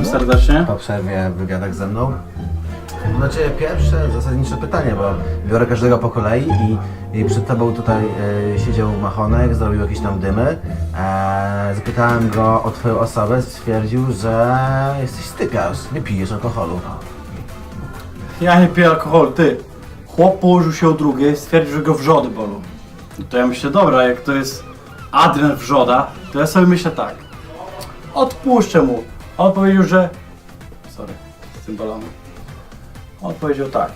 Witam serdecznie. po przerwie w wywiadach ze mną. Znaczy pierwsze zasadnicze pytanie, bo biorę każdego po kolei i, i przed tobą tutaj e, siedział Machonek, zrobił jakieś tam dymy. E, zapytałem go o twoją osobę, stwierdził, że jesteś stypiarz, nie pijesz alkoholu. Ja nie piję alkoholu, ty. Chłop położył się o drugiej, stwierdził, że go wrzody bolą. No to ja myślę, dobra, jak to jest Adrian wrzoda, to ja sobie myślę tak. Odpuszczę mu. A On powiedział, że... Sorry, z tym balonem. On powiedział tak.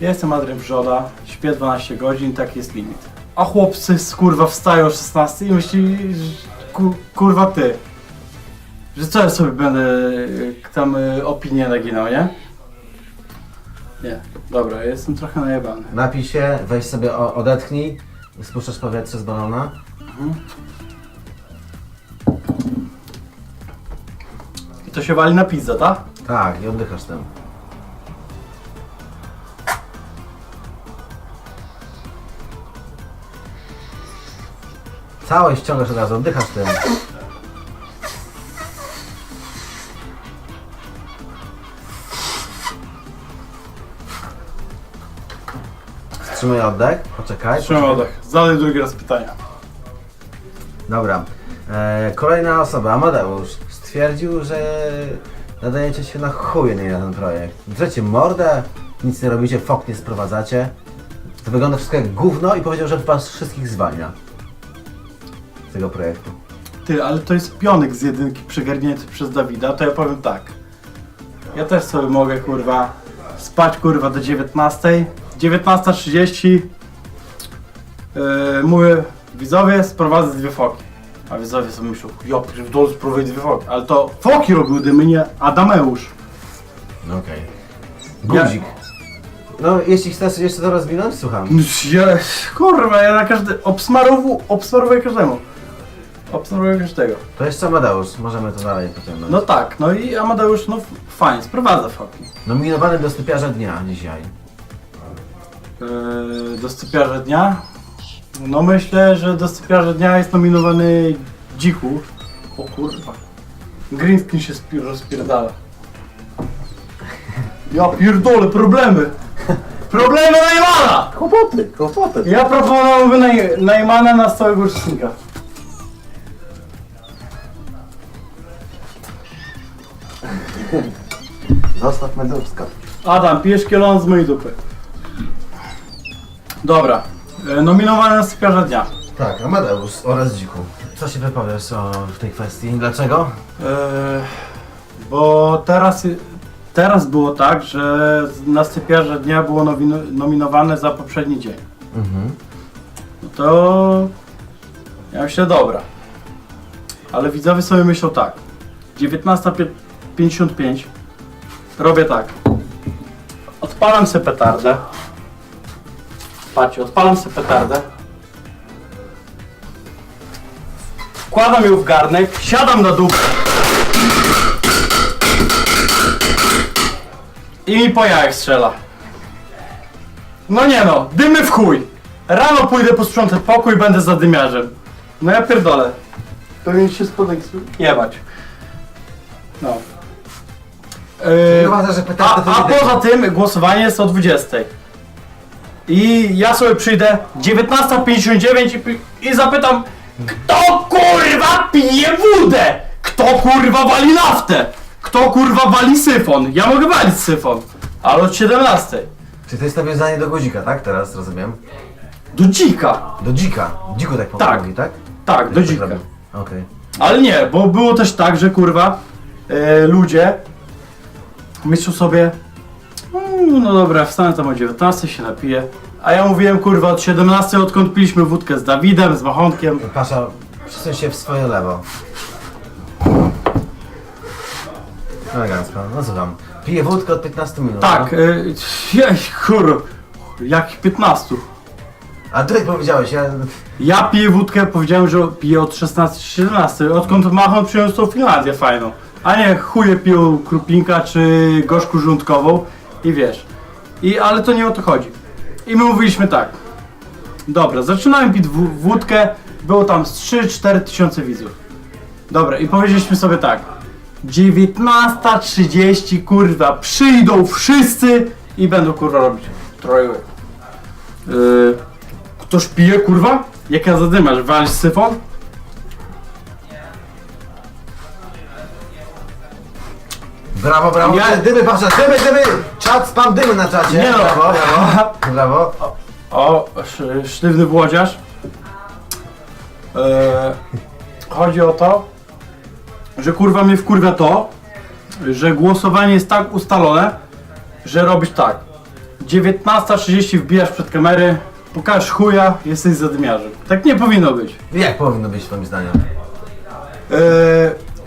Ja jestem Adrian wrzoda, śpię 12 godzin, tak jest limit. A chłopcy z kurwa wstają o 16 i myśli, że ku, kurwa ty. Że co ja sobie będę y, tam y, opinię naginał, nie? Nie, dobra, ja jestem trochę najebany. Napij się, weź sobie o, odetchnij, spuszczasz powietrze z balona. To się wali na pizzę, tak? Tak, i oddychasz tym. Całe ściągasz od razu, oddychasz tym. Wstrzymaj oddech, poczekaj. Trzymam poczekaj. oddech. Zadaj drugi raz pytania. Dobra. E, kolejna osoba, Amadeusz, stwierdził, że nadajecie się na chuje nie na ten projekt. Drzecie mordę, nic nie robicie, fok nie sprowadzacie. To wygląda wszystko jak gówno i powiedział, że was wszystkich zwalnia z tego projektu. Ty, ale to jest pionek z jedynki przygarnięty przez Dawida, to ja powiem tak. Ja też sobie mogę, kurwa, spać, kurwa, do 19. 19.30 yy, mówię, widzowie, sprowadzę dwie foki. A widzowie sobie myślą, ja pierdolę, spróbuję dwie foki. Ale to foki robił dymy, nie Adameusz. No okej. Guzik. No, jeśli chcesz jeszcze to rozwinąć, słucham. Ja, kurwa, ja na każdy, obsmarowu, obsmarowuję każdemu. Obsmarowuję każdego. To jeszcze Amadeusz, możemy to dalej pociągnąć. No tak, no i Amadeusz, no fajnie, sprowadza foki. Nominowany do stypiarza dnia dzisiaj. Yy, do stypiarza dnia? No myślę, że do stypiarza dnia jest nominowany Dziku. O kurwa. Greenskin się spi- rozpierdala. Ja pierdolę, problemy! Problemy Najmana! Kłopoty, kłopoty. Ja proponowałbym naj, Najmana na stałego uczestnika. Zostaw Medowska. Adam, pijesz kielon z mojej dupy. Dobra. E, Nominowany na stypiarza dnia. Tak, Amadeusz oraz Dziku. Co się wypowiesz o, w tej kwestii? Dlaczego? Eee, bo teraz, teraz było tak, że na stypiarze dnia było nominowane za poprzedni dzień. Mhm. No to ja myślę, dobra. Ale widzowie sobie myślą tak. 19.55 robię tak. Odpalam sobie petardę. Patrzcie, odpalam sobie petardę. Wkładam ją w garnek, siadam na dół. I mi po jajach strzela. No nie no, dymy w chuj. Rano pójdę posprzątać pokój i będę zadymiarzem. No ja pierdolę. Powinien się spodek jebać. No. Yy, że a, to a nie poza tym głosowanie jest o 20. I ja sobie przyjdę 19.59 i, pi- i zapytam Kto kurwa pije wódę? Kto kurwa wali naftę? Kto kurwa wali syfon? Ja mogę walić syfon, ale od 17. Czy to jest nawiązanie do guzika, tak? Teraz rozumiem. Do dzika. Do dzika. Dziku tak, Tak. mówi, tak? Tak, do dzika. tak? Okej. Ale nie, bo było też tak, że kurwa e, ludzie myślą sobie "Mm, no dobra, wstanę tam o 19 się napiję. A ja mówiłem kurwa od 17 odkąd piliśmy wódkę z Dawidem, z Machonkiem. Pasza, przesuń się w swoje lewo. Elegancko, no słucham. Piję wódkę od 15 minut. Tak, No. e, jej, kur, jakich 15? A tutaj powiedziałeś, ja... Ja piję wódkę, powiedziałem, że piję od 16-17, odkąd Machon przyniósł tą Finlandię fajną. A nie chuje piją krupinka czy gorzku żołądkową i wiesz. I, ale to nie o to chodzi. I my mówiliśmy tak. Dobra, zaczynałem pić wó- wódkę, było tam z 3-4 tysiące widzów. Dobra, i powiedzieliśmy sobie tak. 19.30 kurwa, przyjdą wszyscy i będą kurwa robić troje. Yy, ktoś pije kurwa? Jak ja zadymasz, walisz syfon? Brawo, brawo. Ja- Dymy, patrzę, dymy, dymy! Czat, spam dymy na czacie. Nie no. Brawo, brawo. Brawo. O, sz- sztywny włodziarz. Eee, chodzi o to, że kurwa mnie wkurwia to, że głosowanie jest tak ustalone, że robisz tak. 19.30 wbijasz przed kamery, pokażesz chuja, jesteś zadymiarzem. Tak nie powinno być. Jak powinno być twoim zdaniem? Eee,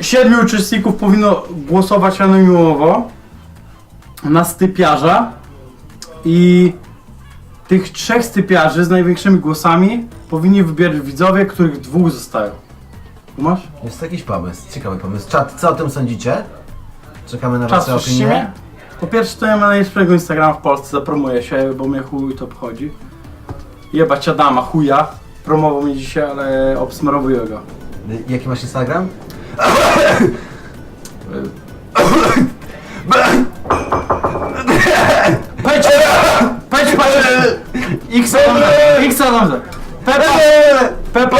siedmiu uczestników powinno głosować anonimowo na stypiarza i tych trzech stypiarzy z największymi głosami powinni wybierać widzowie, których dwóch zostają. Masz? Jest to jakiś pomysł, ciekawy pomysł. Czat, co o tym sądzicie? Czekamy na Czas wasze opinie. Po pierwsze to ja mam najlepszego Instagrama w Polsce, zapromuję się, bo mnie chuj to obchodzi. Jebać Adama, chuja. Promował mnie dzisiaj, ale obsmarowuję go. Jaki masz Instagram? Peć! Peć, peć! X X dobrze. Pepa! Pepa!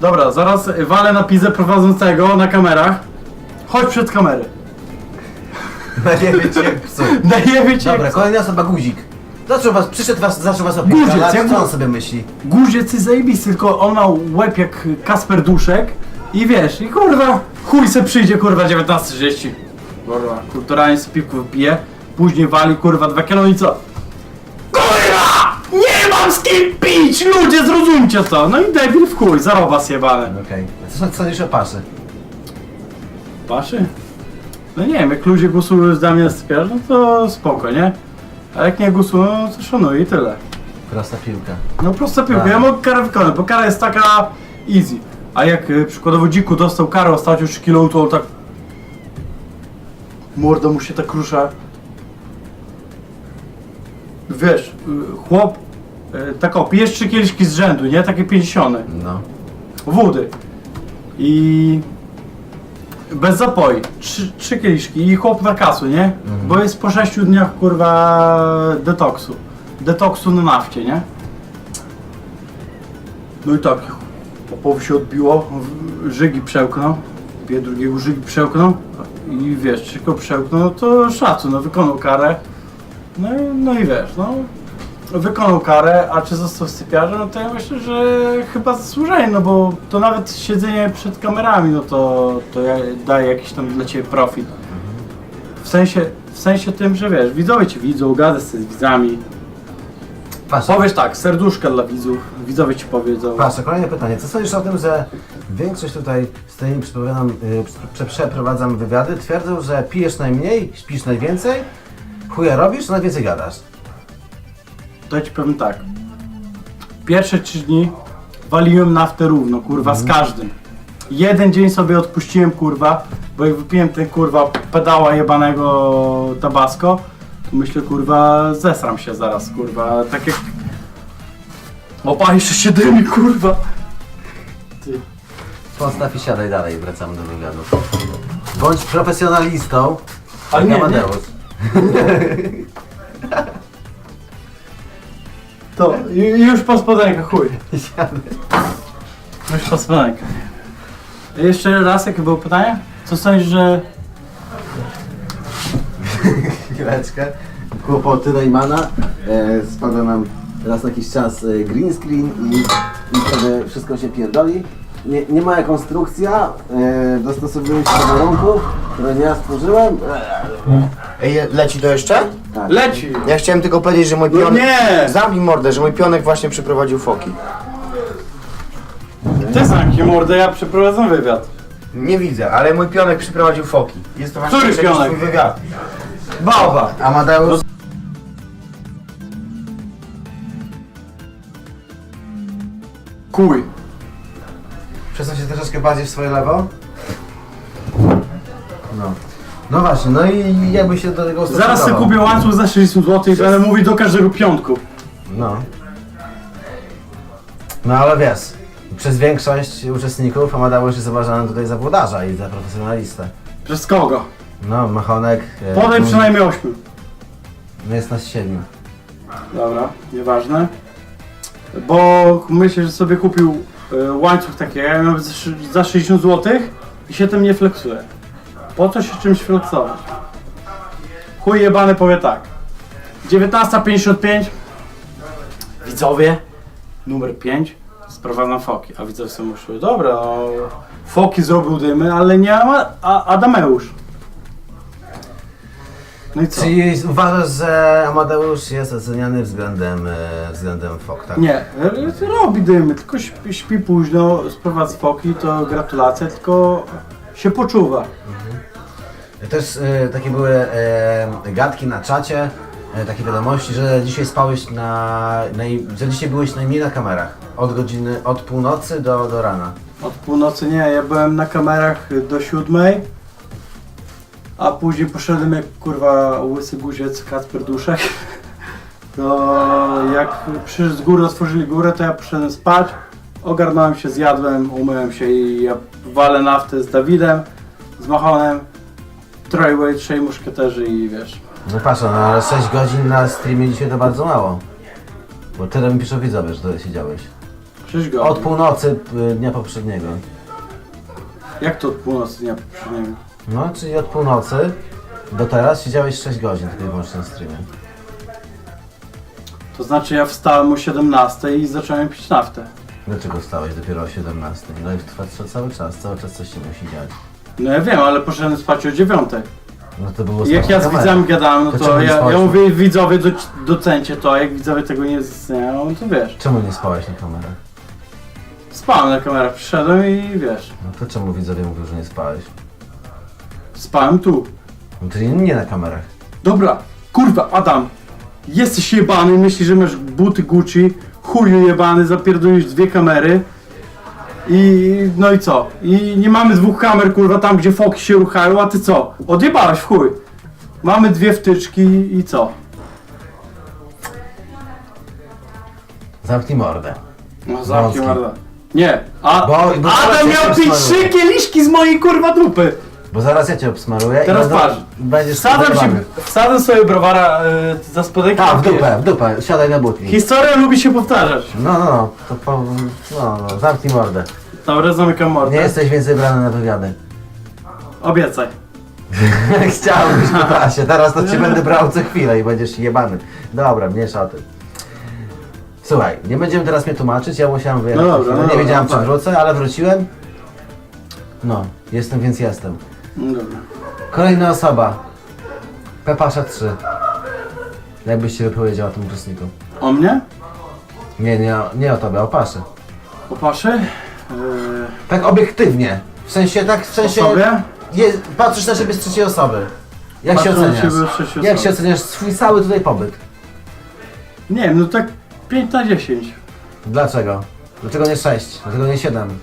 Dobra, zaraz walę na pizę prowadzącego na kamerach. Chodź przed kamery. Najebie cię psu. Cię. Dobra, kolejna osoba Guzik. Zaczął was, przyszedł was, zaczął was opiekać, Guziec, jak co mu- on sobie myśli? Guziec jest zajebisty, tylko on ma łeb jak Kasper Duszek. I wiesz, i kurwa, chuj se przyjdzie kurwa 19.30. Kurwa, kulturalnie z piwku wypije. Później wali kurwa dwa kilo i co? Kurwa! Nie mam z kim pić! Ludzie, zrozumcie to! No i debil w chuj, zaroba zjebane. Okej. Co sądzisz o paszy? Paszy? No nie wiem, jak ludzie głosują za mnie stypiarz, no to spoko, nie? A jak nie głosują, no to szanuję i tyle. Prosta piłka. No prosta piłka, Tak. ja mogę karę wykonać, bo kara jest taka easy. A jak y, przykładowo Dziku dostał karę ostatnio 3 kg, to on tak... Morda mu się tak rusza. Wiesz, y, chłop... y, Tak o, pijesz 3 kieliszki z rzędu, nie? Takie 50 No. wody. I... Bez zapoi. Trzy, trzy kieliszki i chłop na kasu, nie? Bo jest po 6 dniach kurwa detoksu. Detoksu na nafcie, nie? No i tak, po połowie się odbiło, żygi przełknął, bije drugiego żygi przełknął i wiesz, go przełknął, no to szacun, no wykonał karę. No, no i wiesz, no wykonał karę, a czy został sypiarzem, no to ja myślę, że chyba zasłużenie, no bo to nawet siedzenie przed kamerami, no to, to daje jakiś tam dla Ciebie profit. W sensie, w sensie tym, że wiesz, widzowie Cię widzą, gadasz z widzami. Pasza. Powiesz tak, serduszka dla widzów, widzowie Ci powiedzą. Pasza, kolejne pytanie. Co sądzisz o tym, że większość tutaj, z którymi przeprowadzam, y, prze, przeprowadzam wywiady, twierdzą, że pijesz najmniej, śpisz najwięcej, chuja robisz, najwięcej gadasz. To ja Ci powiem tak. Pierwsze trzy dni waliłem naftę równo, kurwa, z każdym. Jeden dzień sobie odpuściłem, kurwa, bo jak wypiłem ten, kurwa, pedała jebanego tabasco, myślę, kurwa, zesram się zaraz, kurwa, tak jak... Opa, jeszcze się dymi, kurwa. Ty. Postaw i siadaj dalej, wracamy do wywiadu. Bądź profesjonalistą, Ale jak nie, nie. Amadeusz. To, ju- już po spodenkach, chuj. Siadaj. Już po spodenkach. Jeszcze raz, jakie było pytanie? Co sądzisz, że... Chwileczkę. Kłopoty Neymana. E, spada nam raz na jakiś czas e, green screen i, i wtedy wszystko się pierdoli. Nie, nie ma konstrukcja, e, dostosowuję się do warunków, które nie ja stworzyłem. E, Ej, leci to jeszcze? tak. Leci! Ja chciałem tylko powiedzieć, że mój No pionek... nie! Zamknij mordę, że mój pionek właśnie przyprowadził foki. Ty zamknij mordę, ja przeprowadzam wywiad. Nie widzę, ale mój pionek przyprowadził foki. Jest to właśnie Który pionek? Wywiad. Bałba! Amadeusz. Kuj. Przesuń się troszeczkę bardziej w swoje lewo. No. No właśnie, no i jakby się do tego Zaraz sobie kupię łańcuch za 60 zł i będę mówił do każdego piątku. No. No ale wiesz, przez większość uczestników Amadeusz jest uważany tutaj za włodarza i za profesjonalistę. Przez kogo? No, Machonek. e, Podaj przynajmniej ośmiu. No jest nas siedmiu. Dobra, nieważne. Bo myślę, że sobie kupił y, łańcuch taki, ja miałem za szy- za 60 zł i się tym nie flexuje. Po co się czymś flexować? Chuj jebany powie tak. 19.55 Widzowie, numer 5 Sprowadzam foki, a widzowie sobie myślą, dobra, no, foki zrobił dymy, ale nie a, a Adameusz. No i co? Czyli uważasz, że Amadeusz jest oceniany względem, e, względem fok, tak? Nie, e, robi dymy, tylko śpi, śpi późno, sprowadza foki, to gratulacje, tylko się poczuwa. Też e, takie były e, gadki na czacie, e, takie wiadomości, że dzisiaj spałeś na, naj, że dzisiaj byłeś najmniej na kamerach. Od godziny, od północy do, do rana. Od północy nie, ja byłem na kamerach do siódmej, a później poszedłem jak kurwa łysy guziec Kacper Duszek. To jak przyszedł z góry, otworzyli górę, to ja poszedłem spać, ogarnąłem się, zjadłem, umyłem się i ja walę naftę z Dawidem, z Machonem, Troyway, trzej muszkieterzy i wiesz. No patrz, no ale 6 godzin na streamie dzisiaj to bardzo mało. Bo tyle mi piszą widzowie, że tyle siedziałeś. 6 godzin. Od północy e, dnia poprzedniego. Jak to od północy dnia poprzedniego? No, czyli od północy do teraz siedziałeś 6 godzin tylko i wyłącznie na streamie. To znaczy ja wstałem o 17 i zacząłem pić naftę. Dlaczego wstałeś dopiero o 17? Live trwa trwa cały czas, cały czas coś się musi dziać. No ja wiem, ale poszedłem spać o 9. No to było I jak ja z kamerę. widzami gadałem, no To to, nie ja, spałeś? ja mówię widzowie do, docencie to, a jak widzowie tego nie zistnieją, no to wiesz. Czemu nie spałeś na kamerach? Spałem na kamerach, przyszedłem i wiesz. No to czemu widzowie mówią, że nie spałeś? Spałem tu. No czyli nie na kamerach. Dobra, kurwa, Adam. Jesteś jebany, myślisz, że masz buty Gucci, chuju jebany, zapierdolisz dwie kamery. I no i co? I nie mamy dwóch kamer, kurwa, tam gdzie foki się ruchają, a ty co? Odjebałeś w chuj. Mamy dwie wtyczki i co? Zamknij mordę. No zamknij Wąski. mordę. Nie, a Bo- bo teraz Adam ja miał się pić smaruję. trzy kieliszki z mojej kurwa dupy. Bo zaraz ja cię obsmaruję Teraz i będą- patrz. będziesz Wsadzam, się, zadowolony. wsadzam sobie browara y, za spodenki. A, w dupę, w dupę, siadaj na butli. Historia lubi się powtarzać. No, no, no, to po, no, no, zamknij mordę. Dobra, zamykam mordę. Nie jesteś więcej brany na wywiady. Obiecaj. Chciałbyś na trasie, teraz to cię będę brał co chwilę i będziesz jebany. Dobra, mniejsza o tym. Słuchaj, nie będziemy teraz mnie tłumaczyć, ja musiałem wyjechać. No dobra, no nie dobra, wiedziałem no czy tak. wrócę, ale wróciłem. No, jestem więc jestem. No dobra. Kolejna osoba. Pepasza 3. Jakbyś się wypowiedział o tym uczestniku? O mnie? Nie, nie, o- nie o tobie, o paszy. O paszy? Yy, Tak obiektywnie. W sensie, tak w o sensie... sobie? Je, patrzysz na siebie z trzeciej osoby. Jak się Patrzę na oceniasz? siebie z trzeciej Jak osoby. się oceniasz swój cały tutaj pobyt? Nie wiem, no tak 5 na 10. Dlaczego? Dlaczego nie 6? Dlaczego nie 7?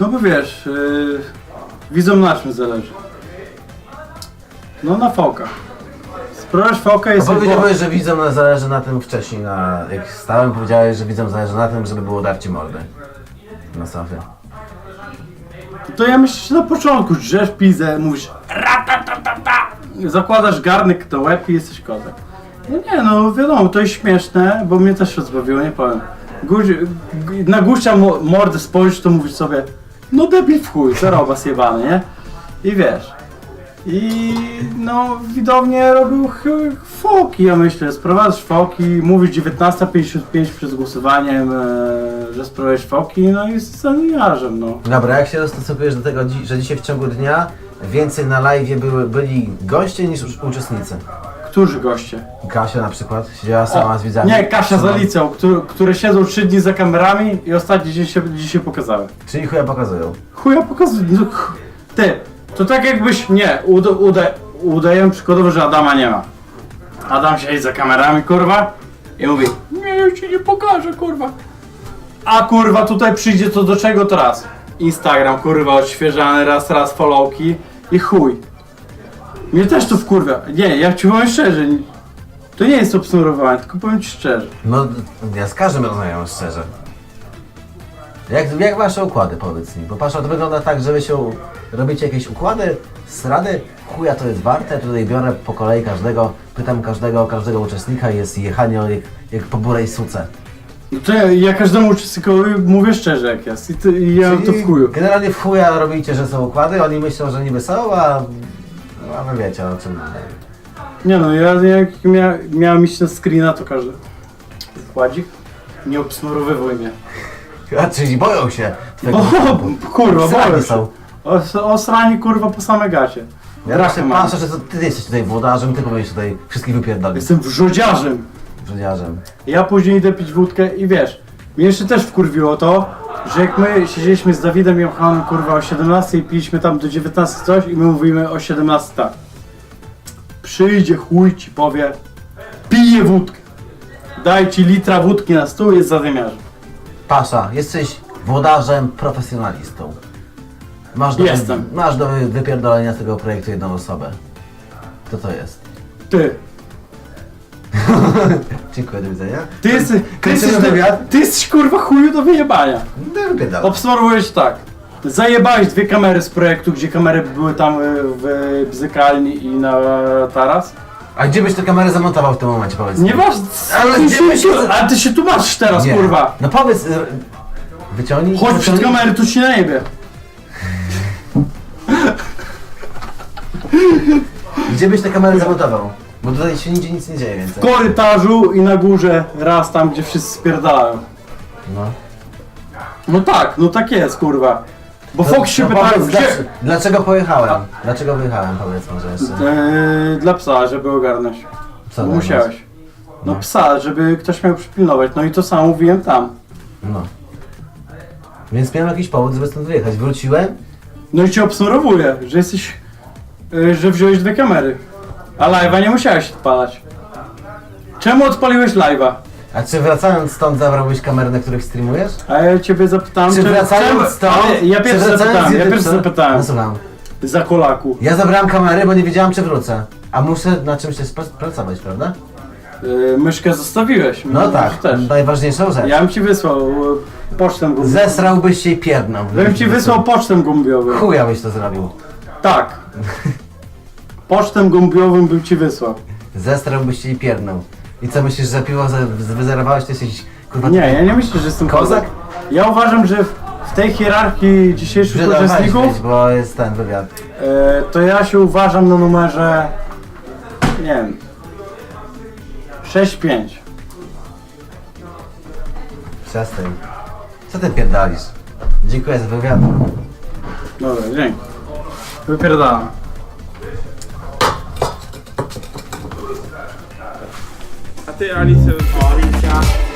No bo wiesz, yy, widzą na czym zależy. No na fałkach. Sprawdź fałka A jest powiedziałeś, że widzom na- zależy na tym wcześniej, na, jak stałem, powiedziałeś, że widzom zależy na tym, żeby było darcie mordy. Na sofie. To ja myślę, że na początku drzesz pizę, mówisz ratatatata, zakładasz garnek do łeb i jesteś kozak. No nie, no wiadomo, to jest śmieszne, bo mnie też rozbawiło, nie powiem. Guzi, na guścia mo- mordę spojrzysz, to mówisz sobie, no debil w chuj, zaroba zjebany, nie? I wiesz. I no, widownie robił ch- foki, ja myślę, sprowadzasz foki, mówisz 19.55 przed głosowaniem, e, że sprowadzisz foki, no i z sceniarzem, no. Dobra, jak się dostosowujesz do tego, że dzisiaj w ciągu dnia więcej na live były, byli goście niż ucz- uczestnicy? Którzy goście? Kasia na przykład siedziała sama z widzami. Nie, Kasia z Szymon. Alicją, które, które siedzą trzy dni za kamerami i ostatni dzień się dzisiaj pokazały. Czyli chuja pokazują. Chuja pokazuję. No, ch- ty, to tak jakbyś, nie, uda, uda, udajemy przykładowo, że Adama nie ma. Adam siedzi za kamerami, kurwa, i mówi, nie, ja ci nie pokażę, kurwa. A kurwa, tutaj przyjdzie to do czego to raz? Instagram, kurwa, odświeżany, raz, raz followki i chuj. Mnie też to wkurwia. Nie, ja ci powiem szczerze, to nie jest obsmarowanie, tylko powiem ci szczerze. No, ja z każdym rozmawiam szczerze. Jak, jak wasze układy, powiedz mi? Bo patrz, to wygląda tak, że wy się robicie jakieś układy, srady, chuja to jest warte, tutaj biorę po kolei każdego, pytam każdego, każdego uczestnika i jest jechanie jak, jak po burej suce. No to ja, ja każdemu uczestnikowi mówię szczerze jak jest i, ty, i ja mam to w chuju. Generalnie w chuja robicie, że są układy, oni myślą, że niby są, a, a wy wiecie o czym. Nie no, ja jak mia, miałem iść na screena, to każdy wkładzik nie obsmarowywuj mnie. A czyli boją się. twojego występu. kurwa, Srani boję się. Os, osrani kurwa po same gacie. Ja raczej Mam. patrzę, że to ty jesteś tutaj włodarzem, ty powinieneś tutaj wszystkich wypierdolić Jestem wrzodziarzem. brzydziarzem. Ja później idę pić wódkę i wiesz, mnie jeszcze też wkurwiło to, że jak my siedzieliśmy z Dawidem i Johanem kurwa o 17 i piliśmy tam do 19 coś i my mówimy o 17 tak. Przyjdzie chuj ci powie, pije wódkę. Daj ci litra wódki na stół jest zadymiarzem. Pasza, jesteś włodarzem, profesjonalistą. Masz do, Jestem. masz do wypierdolenia tego projektu jedną osobę. Kto to jest? Ty, Dziękuję, do widzenia. ty jesteś, ty jesteś, wywiad? ty jesteś kurwa chuju do wyjebania. No wypierdolę. Obsmarowujesz tak. Zajebałeś dwie kamery z projektu, gdzie kamery były tam y, w bzykalni i na taras. A gdzie byś tę kamerę zamontował w tym momencie, powiedz mi? Nie masz. Ale ty gdzie się, byś się- ty się tłumaczysz teraz, Nie. kurwa. No powiedz, y, wyciągnij. Chodź przed wyciągnij. kamerę, tu ci najebie. Gdzie byś tę kamerę zamontował? Bo tutaj się nigdzie nic nie dzieje W więcej. korytarzu i na górze raz tam, gdzie wszyscy spierdalają. No. No tak, no tak jest, kurwa. Bo Fox się no pytał, powiedz, gdzie... dlaczego, dlaczego pojechałem? Dlaczego wyjechałem, powiedz może jeszcze. Eee, dla psa, żeby ogarnąć. Co dla musiałeś. No No. psa, żeby ktoś miał przypilnować. No i to samo mówiłem tam. No. Więc miałem jakiś powód, żeby stąd wyjechać. Wróciłem, No i cię obsmarowuję, że jesteś... e, że wziąłeś dwie kamery. A live'a nie musiałeś odpalać. Czemu odpaliłeś live'a? a czy wracając stąd zabrałbyś kamery, na których streamujesz? A ja ciebie zapytałem, Czy wracając stąd... Ale Ja czy pierwszy wracając zapytałem, z ja pierwszy zapytałem. No słucham. Za kolaku. Ja zabrałem kamery, bo nie wiedziałem, czy wrócę. A muszę na czymś też pr- pracować, prawda? Yy, myszkę zostawiłeś. No tak, Też. najważniejszą rzecz. Ja bym ci wysłał e, pocztę gumbiową. Zesrałbyś się i pierdnął. Bym ci wysłał pocztę gumbiową. Chuja byś to zrobił. Tak. Pocztę gumbiową bym ci wysłał. Zestrałbyś się i pierdnął. I co myślisz, że piwo za- wyzerowałeś, to jesteś kurwa... Nie, ja nie myślę, że jestem Kozak? kozak. Ja uważam, że w- w tej hierarchii dzisiejszych Brzydko weź uczestników, bo jest ten wywiad. e, to ja się uważam na numerze, nie wiem, 6-5. Przestań. Co ty pierdolisz? Dziękuję za wywiad. Dobra, dzięki. Wypierdalam. Ty Alicja, Alicja.